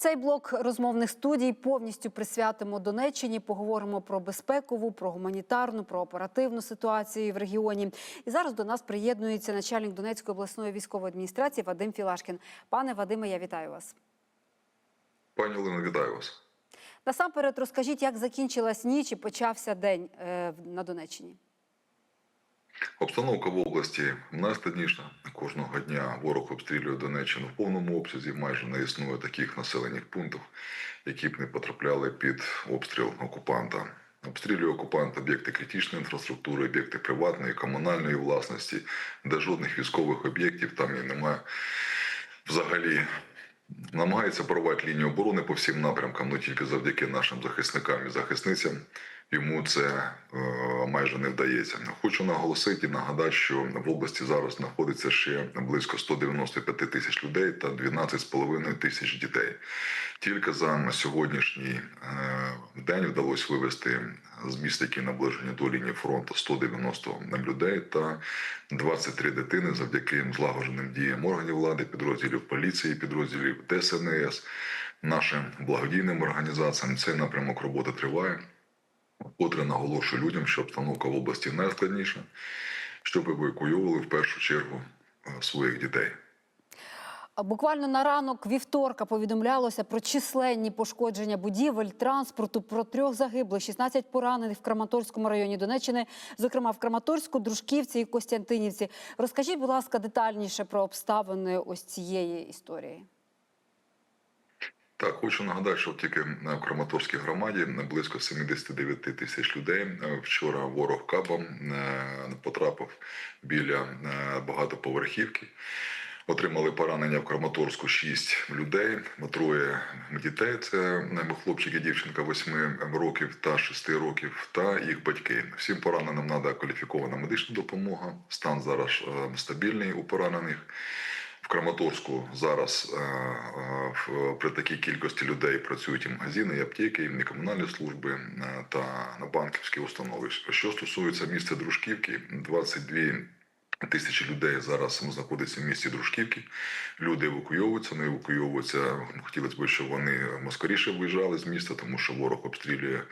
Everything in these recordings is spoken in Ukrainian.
Цей блок розмовних студій повністю присвятимо Донеччині. Поговоримо про безпекову, про гуманітарну, про оперативну ситуацію в регіоні. І зараз до нас приєднується начальник Донецької обласної військової адміністрації Вадим Філашкін. Пане Вадиме, я вітаю вас. Пані Олено, вітаю вас. Насамперед, розкажіть, як закінчилась ніч і почався день е, на Донеччині. Обстановка в області найскладніша. Кожного дня ворог обстрілює Донеччину в повному обсязі. Майже не існує таких населених пунктів, які б не потрапляли під обстріл окупанта. Обстрілює окупант об'єкти критичної інфраструктури, об'єкти приватної, комунальної власності, де жодних військових об'єктів там і немає взагалі. Намагається порвати лінію оборони по всім напрямкам, але тільки завдяки нашим захисникам і захисницям йому це е, майже не вдається. Хочу наголосити і нагадати, що в області зараз знаходиться ще близько 195 тисяч людей та 12,5 тисяч дітей. Тільки за сьогоднішній е, день вдалося вивезти з міст, які наближені до лінії фронту 190 людей та 23 дитини завдяки злагодженим діям органів влади, підрозділів поліції, підрозділів ДСНС, нашим благодійним організаціям. Цей напрямок роботи триває. Котре наголошую людям, що обстановка в області найскладніша, щоб евакуювали в першу чергу е, своїх дітей. Буквально на ранок вівторка повідомлялося про численні пошкодження будівель, транспорту, про трьох загиблих, 16 поранених в Краматорському районі Донеччини, зокрема в Краматорську, Дружківці і Костянтинівці. Розкажіть, будь ласка, детальніше про обставини ось цієї історії. Так, хочу нагадати, що тільки в Краматорській громаді близько 79 тисяч людей. Е, Вчора ворог кабом е, потрапив біля е, багатоповерхівки. Отримали поранення в Краматорську 6 людей, троє дітей. Це хлопчик і дівчинка 8 років та 6 років, та їх батьки. Всім пораненим треба кваліфікована медична допомога. Стан зараз стабільний у поранених. Краматорську зараз е, е, при такій кількості людей працюють і магазини, і аптеки, і комунальні служби е, та банківські установи. Що стосується міста Дружківки, 22 тисячі людей зараз знаходиться в місті Дружківки. Люди евакуйовуються, не евакуйовуються. Хотілося б, щоб вони скоріше виїжджали з міста, тому що ворог обстрілює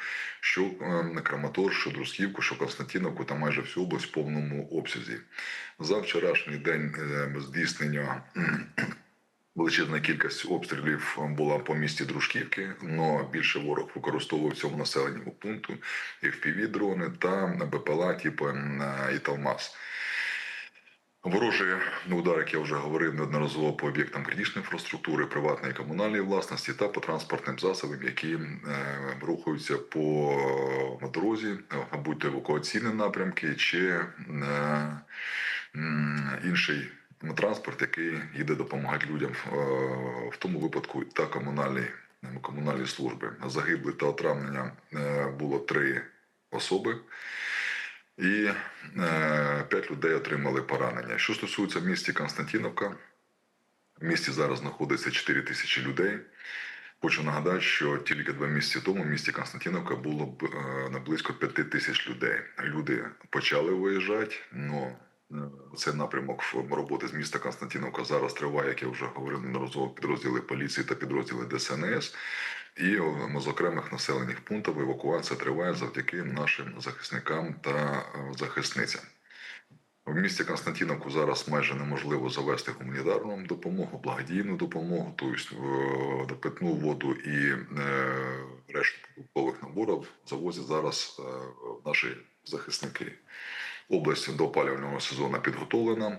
що е, Краматор, що Дружківку, що Константиновку та майже всю область в повному обсязі. За вчорашній день е, здійснення величезна кількість обстрілів була по місті Дружківки, але більше ворог використовував цьому населеному пункту і впівдрони та БПЛА типу е, Італмас. Ворожі удар, як я вже говорив, неодноразово по об'єктам критичної інфраструктури, приватної комунальної власності та по транспортним засобам, які е, рухаються по дорозі, е, будь то евакуаційні напрямки чи е, інший транспорт, який їде допомагати людям в тому випадку та комунальні, комунальні служби. Загибли та отравлення було три особи. І е, п'ять людей отримали поранення. Що стосується місті Константиновка, в місті зараз знаходиться 4 тисячі людей. Хочу нагадати, що тільки два місяці тому в місті Константиновка було б е, на близько 5 тисяч людей. Люди почали виїжджати, але цей напрямок роботи з міста Константиновка зараз триває, як я вже говорив, неодноразово підрозділи поліції та підрозділи ДСНС. І з окремих населених пунктів евакуація триває завдяки нашим захисникам та е, захисницям. В місті Константиновку зараз майже неможливо завести гуманітарну допомогу, благодійну допомогу, тобто е, питну воду і е, решту продуктових наборів завозять зараз е, наші захисники. Область до опалювального сезону підготовлена.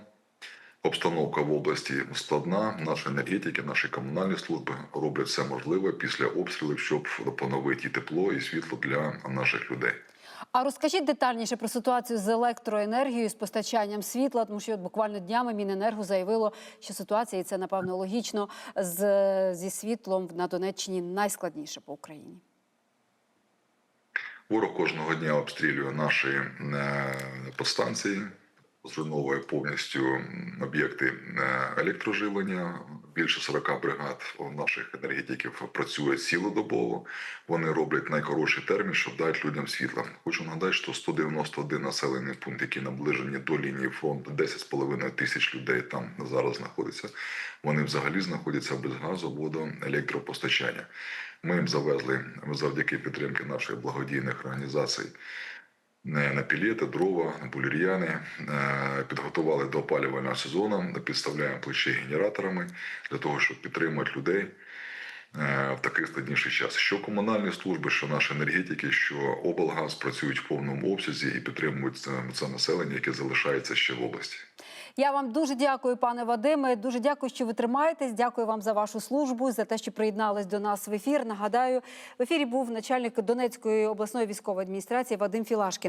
Обстановка в області складна. Наші енергетики, наші комунальні служби роблять все можливе після обстрілів, щоб поновити і тепло і світло для наших людей. А розкажіть детальніше про ситуацію з електроенергією, з постачанням світла, тому що от буквально днями Міненерго заявило, що ситуація, і це напевно логічно, з, зі світлом на Донеччині найскладніше по Україні. Ворог кожного дня обстрілює наші е, подстанції. Зруйновує повністю об'єкти е, електроживлення. Більше 40 бригад наших енергетиків працює цілодобово. Вони роблять найкоротший термін, щоб дати людям світло. Хочу нагадати, що 191 населений пункт, який наближені до лінії фронту, 10,5 тисяч людей там зараз знаходиться. Вони взагалі знаходяться без газу, воду, електропостачання. Ми їм завезли завдяки підтримки наших благодійних організацій на пілети, дрова, булір'яни, е, підготували до опалювального сезону, підставляємо плечі генераторами для того, щоб підтримати людей е, в такий складніший час. Що комунальні служби, що наші енергетики, що облгаз працюють в повному обсязі і підтримують це населення, яке залишається ще в області. Я вам дуже дякую, пане Вадиме. Дуже дякую, що ви тримаєтесь. Дякую вам за вашу службу, за те, що приєднались до нас в ефір. Нагадаю, в ефірі був начальник Донецької обласної військової адміністрації Вадим Філашкін.